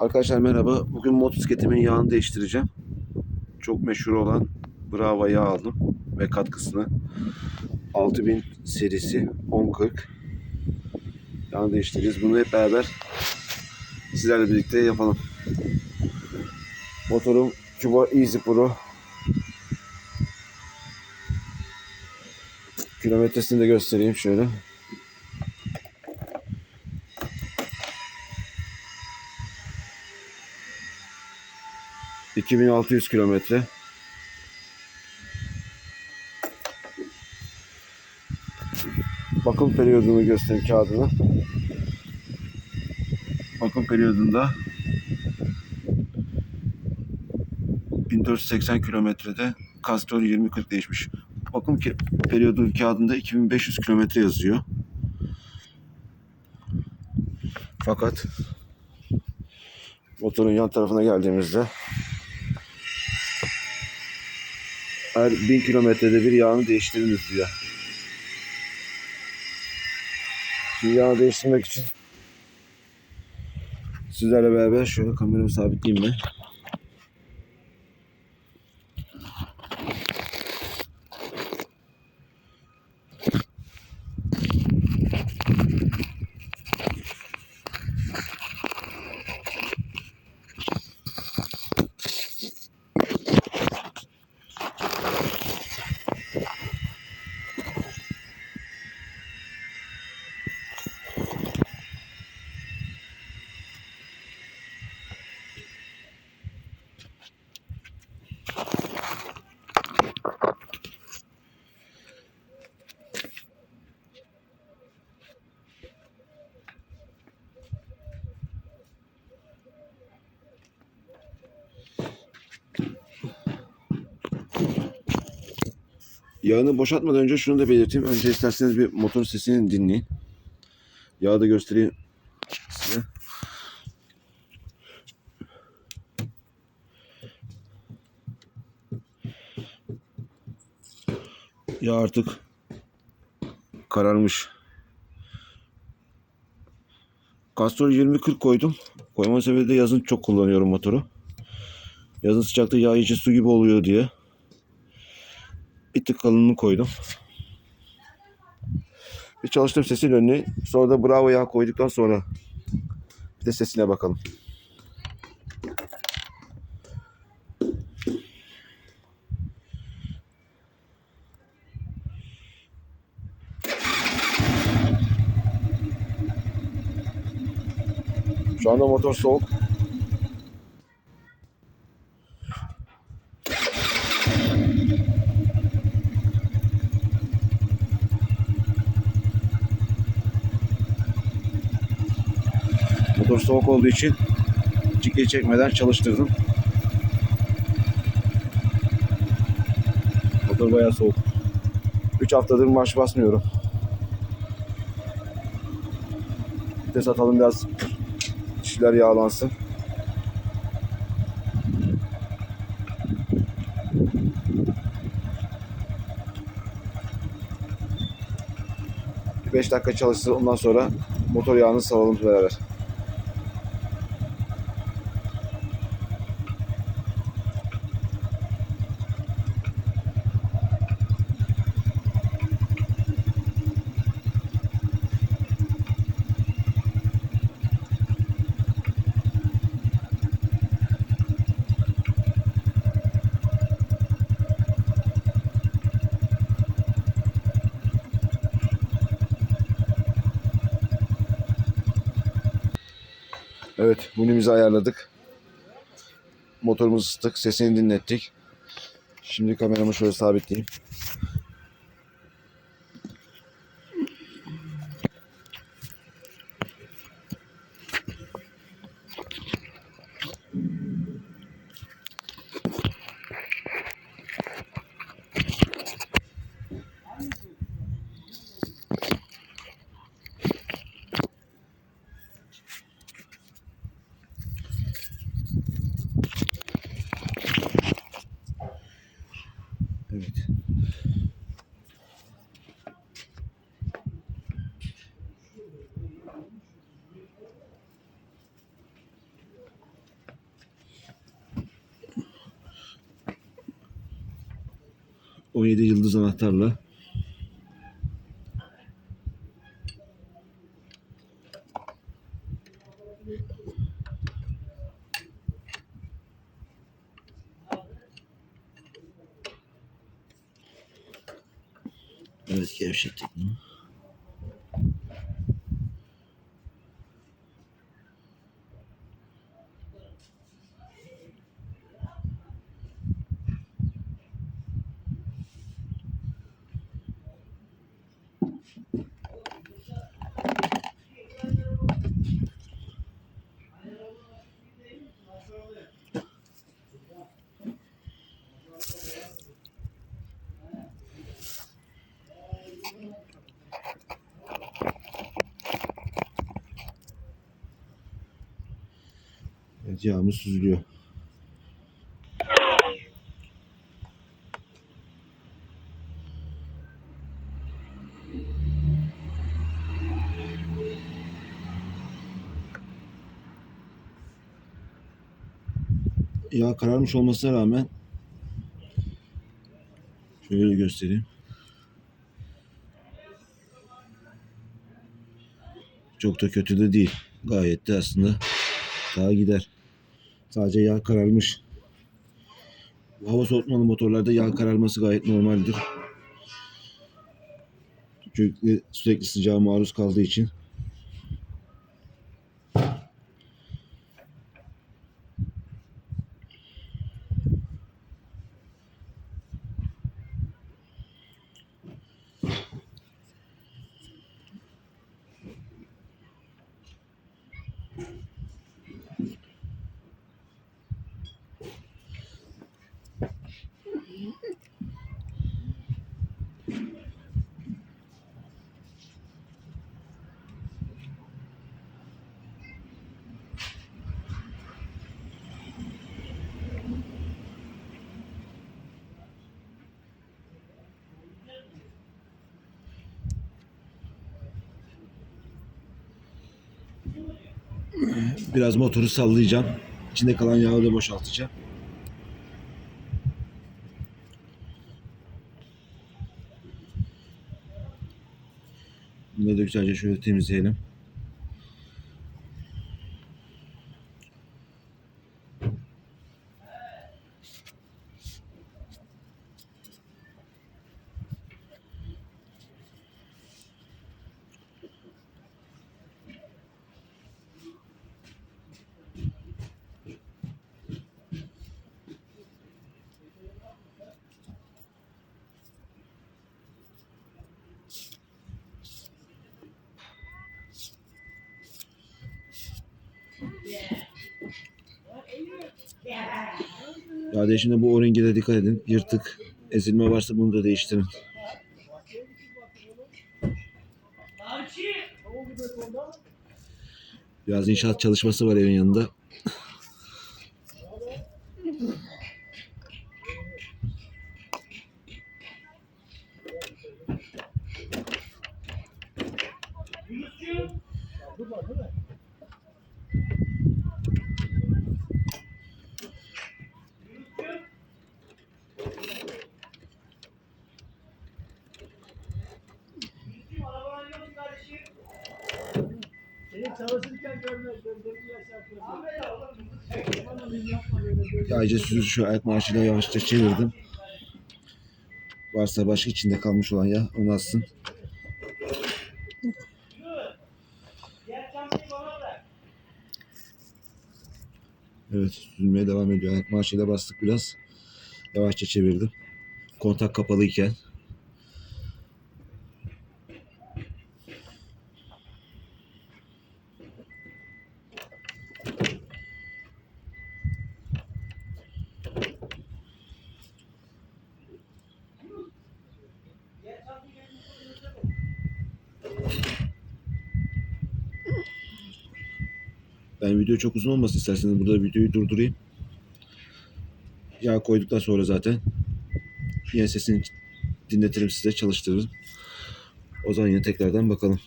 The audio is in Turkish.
Arkadaşlar merhaba. Bugün motosikletimin yağını değiştireceğim. Çok meşhur olan Brava yağ aldım ve katkısını 6000 serisi 1040 yağını değiştireceğiz. Bunu hep beraber sizlerle birlikte yapalım. Motorum Cuba Easy Pro. Kilometresini de göstereyim şöyle. ...2600 kilometre. Bakım periyodunu göstereyim kağıdını. Bakım periyodunda... 1480 kilometrede Castrol 2040 değişmiş. Bakım periyodu kağıdında 2500 kilometre yazıyor. Fakat motorun yan tarafına geldiğimizde her 1000 kilometrede bir yağını değiştiriniz diyor. Şimdi yağ değiştirmek için sizlerle beraber şöyle kameramı sabitleyeyim ben. Yağını boşaltmadan önce şunu da belirteyim. Önce isterseniz bir motorun sesini dinleyin. Yağı da göstereyim size. Yağ artık kararmış. Castrol 2040 koydum. Koyma sebebi de yazın çok kullanıyorum motoru. Yazın sıcakta yağ içi su gibi oluyor diye. Bir tık kalınını koydum. Bir çalıştım sesin önüne. Sonra da bravo yağ koyduktan sonra bir de sesine bakalım. Şu anda motor soğuk. Motor soğuk olduğu için cikleyi çekmeden çalıştırdım. Motor bayağı soğuk. 3 haftadır marş basmıyorum. Vites atalım biraz dişler yağlansın. Bir 5 dakika çalışsın ondan sonra motor yağını salalım beraber. Evet, bunimizi ayarladık. Motorumuzu ısıttık, sesini dinlettik. Şimdi kameramı şöyle sabitleyeyim. Evet. 17 yıldız anahtarla. Evet gevşettik bunu. Yağımız süzülüyor. Yağ kararmış olmasına rağmen şöyle göstereyim. Çok da kötü de değil. Gayet de aslında daha gider. Sadece yağ kararmış. Hava soğutmalı motorlarda yağ kararması gayet normaldir. Çünkü sürekli sıcağa maruz kaldığı için. Biraz motoru sallayacağım. İçinde kalan yağı da boşaltacağım. Bunu da güzelce şöyle temizleyelim. Yağ değişimde bu o-ringe de dikkat edin. Yırtık, ezilme varsa bunu da değiştirin. Biraz inşaat çalışması var evin yanında. Yağcı süzü şu ayak marşıyla yavaşça çevirdim. Varsa başka içinde kalmış olan yağ onu alsın. Evet süzülmeye devam ediyor. Ayak marşıyla bastık biraz. Yavaşça çevirdim. Kontak kapalıyken. Ben video çok uzun olmasın isterseniz burada videoyu durdurayım. Yağ koyduktan sonra zaten yine sesini dinletirim size çalıştırırım. O zaman yine tekrardan bakalım.